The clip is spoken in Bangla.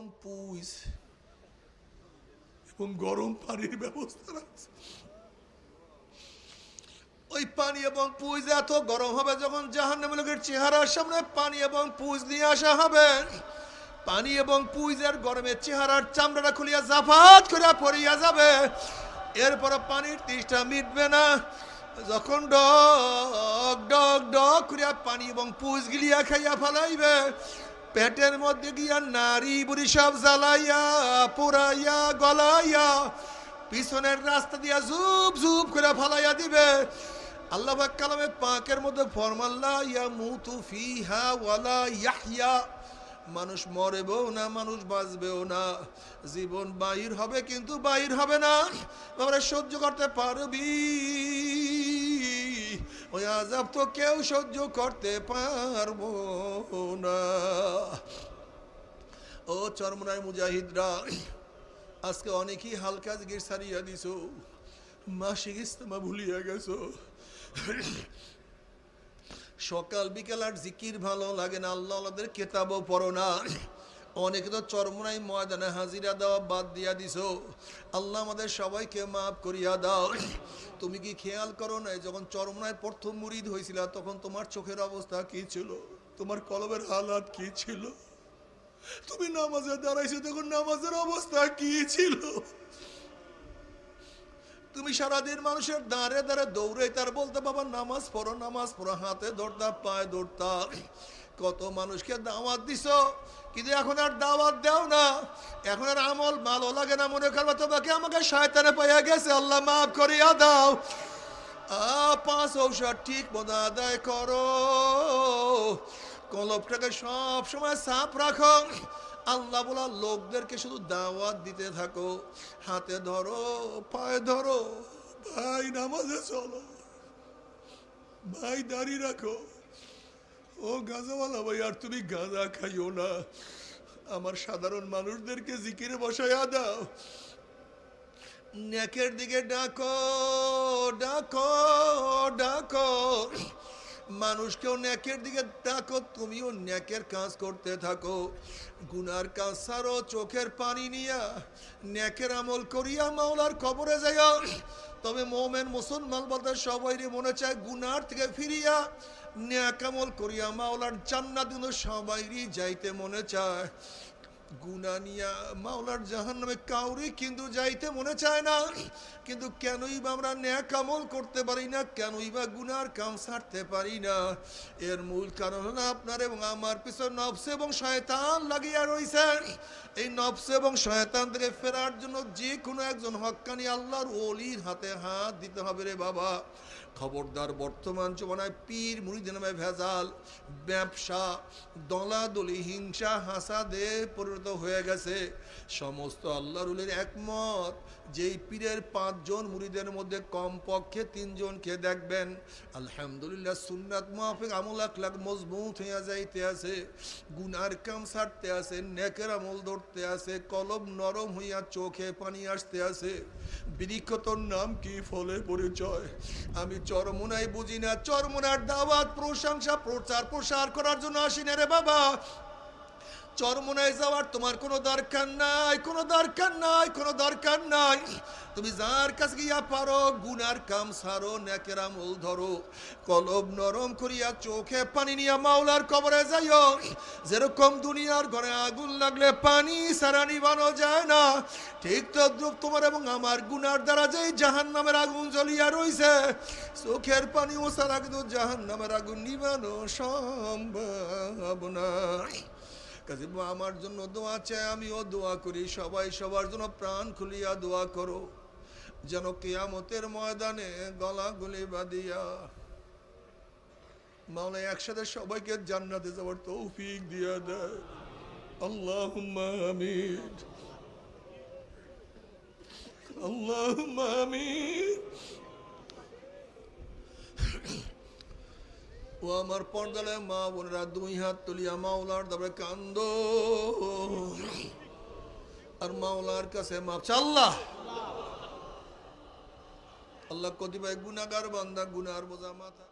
এবং পুইজ এবং গরম পানির ব্যবস্থা রাখছে। ওই পানি এবং পুইজ এত গরম হবে যখন জাহান্নামী লোকের চেহারার সামনে পানি এবং পুইজ নিয়ে আসা হবে। পানি এবং পুইজের গরমে চেহারার চামড়াটা খুলিয়া জাফাত করিয়া পড়িয়া যাবে। এরপরে পানির তৃষ্ণা মিটবে না। যখন ডক ডক ডক করিয়া পানি এবং পুইজ গিলিয়া খাইয়া ফেলাইবে। পেটের মধ্যে গিয়া নারী বুড়ি সব জ্বালাইয়া পোড়াইয়া গলাইয়া, পিছনের রাস্তা দিয়া জুপ জুপ করে ফালাইয়া দিবে। আল্লাহ কালামে পাকের মধ্যে ফরমাল্লা ইয়া মুতু ফিহা ওয়ালা ইয়াহইয়া। মানুষ মরেবেও না, মানুষ বাঁচবেও না। জীবন বাহির হবে, কিন্তু বাহির হবে না। বাবারা, সহ্য করতে পারবি। ওই আজাব তো কেউ সহ্য করতে পারব না। ও চরমনায় মুজাহিদরা, আজকে অনেকেই হালকা জিগির সারিয়া দিছো, মাসিক ইস্তেমা ভুলিয়া গেছো। সকাল বিকাল আর জিকির ভালো লাগে না, আল্লাহ আল্লাহদের কেতাবও পড়ো না। অনেকে তো চরমনাই ময়দানে হাজিরা দেওয়া বাদ দিয়া দিছো। আল্লাহ আমাদের সবাইকে মাফ করিয়া দাও। তুমি কি খেয়াল করো না যখন চরমনায় প্রথম মুরিদ হয়েছিল তখন তোমার চোখের অবস্থা কি ছিল? তোমার কলবের হালাত কি ছিল? তুমি নামাজে দাঁড়াইছো, তখন নামাজের অবস্থা কি ছিল? তুমি সারাদিন মানুষের দাঁড়ে দাঁড়ে দৌড়ে তার বলতে, বাবা, নামাজ পড়ো নামাজ পড়ো, হাতে ধরতা, পায়ে ধরতা। কত মানুষকে দাওয়াত দিছ? কিন্তু এখন আর দাওয়াত দাও না। এখন আর আমল ভালো লাগে না মনে করবা, তোমাকে আমাকে শয়তানে পাইয়া গেছে। আল্লাহ মাফ করিয়া দাও। পাঁচ ঔষধ ঠিক মতো আদায় করো। কলপটাকে সব সময় সাপ রাখো। আল্লাহ বলা লোকদেরকে শুধু দাওয়াত দিতে থাকো। হাতে ধরো, পায়ে ধরো। ভাই, নামাজে চলো। ভাই দাঁড়িয়ে রাখো। ও গাঁজাওয়ালা ভাই আর তুমি গাঁজা খাইও না। আমার সাধারণ মানুষদেরকে জিকিরে বসাইয়া দাও। নেকের দিকে ডাকো ডাকো ডাকো। মানুষকেও ন্যাকের দিকে ডাকো, তুমিও ন্যাকের কাজ করতে থাকো। গুনার কাজ সারো, চোখের পানি নিয়া, ন্যাকের আমল করিয়া মাওলার কবরে যাইয়া। তবে মোমেন মুসলমান বলতে সবাই মনে চায়, গুনার থেকে ফিরিয়া ন্যাক আমল করিয়া মাওলার জান্নাত কিন্তু সবাইরই যাইতে মনে চায়। গুনা নিয়া মাওলার জাহান নামে কাউরি কিন্তু যাইতে মনে চায় না। কিন্তু কেনই বা আমরা ন্যাক আমল করতে পারি না, কেনই বা গুনার কাম ছাড়তে পারি না। এর মূল কারণ হলো আপনার এবং আমার পিছনে নফস এবং শয়তান লাগিয়া রয়েছে এই নফস এবং শয়তান থেকে ফেরার জন্য যে কোনো একজন হক্কানি আল্লাহর ওলির হাতে হাত দিতে হবে রে বাবা। খবরদার বর্তমান জমানায় পীর মুড়িদের নামে ভেজাল, ব্যবসা, দলাদলি, হিংসা, হাসাদে পরিণত হয়ে গেছে। সমস্ত আল্লাহ রুলের একমত, যেই পীরের পাঁচজন মুড়িদের মধ্যে কমপক্ষে তিনজনকে দেখবেন। আলহামদুলিল্লাহ সুন্নাত মাহফিক আমল, আখলাক মজবুত হইয়া যাইতে আছে। গুনার কাম ছাড়তে আছে, নেকের আমল ধরতে আছে, কলম নরম হইয়া চোখে পানি আসতে আছে। বৃক্ষ তোর নাম কি ফলে পরিচয়? আমি চরমোনাই বুঝি না, চরমোনার দাওয়াত, প্রশংসা প্রচার প্রসার করার জন্য আসি না রে বাবা। চরমোনায় যাওয়ার তোমার কোনো দরকার নাই, কোনো দরকার নাই, কোনো দরকার নাই। তুমি যার কাছে গিয়া পারো, গুনার কাম সারো, নেকের আমল ধরো, কলব নরম করিয়া চোখে পানি নিয়া মাওলার কবরে যাইও। যেরকম দুনিয়ার ঘরে আগুন লাগলে পানি সারা নিবানো যায় না, ঠিক তদ্রুপ তোমার এবং আমার গুনার দ্বারা যেই জাহান নামের আগুন জ্বলিয়া রইছে, চোখের পানি ও সারা কিন্তু জাহান নামের আগুন নিবানো সম্ভব না কাজে আমার জন্য দোয়া চাই, আমিও দোয়া করি। সবাই সবার জন্য প্রাণ খুলিয়া দোয়া করো। যেন কেয়ামতের ময়দানে গলা গুলি বাঁধিয়া মাওলা একসাথে সবাইকে জান্নাতে যাওয়ার তৌফিক দিয়া দেয়। আল্লাহ আল্লাহ আমিন। ও আমার পর্দালে মা বোনেরা দুই হাত তুলিয়া মাওলার তারপরে কান্দ। আর মাওলার কাছে মাপ আল্লাহ। আল্লাহ কতিপয় গুনাগার বান্দা গুনার বোঝা মাথা।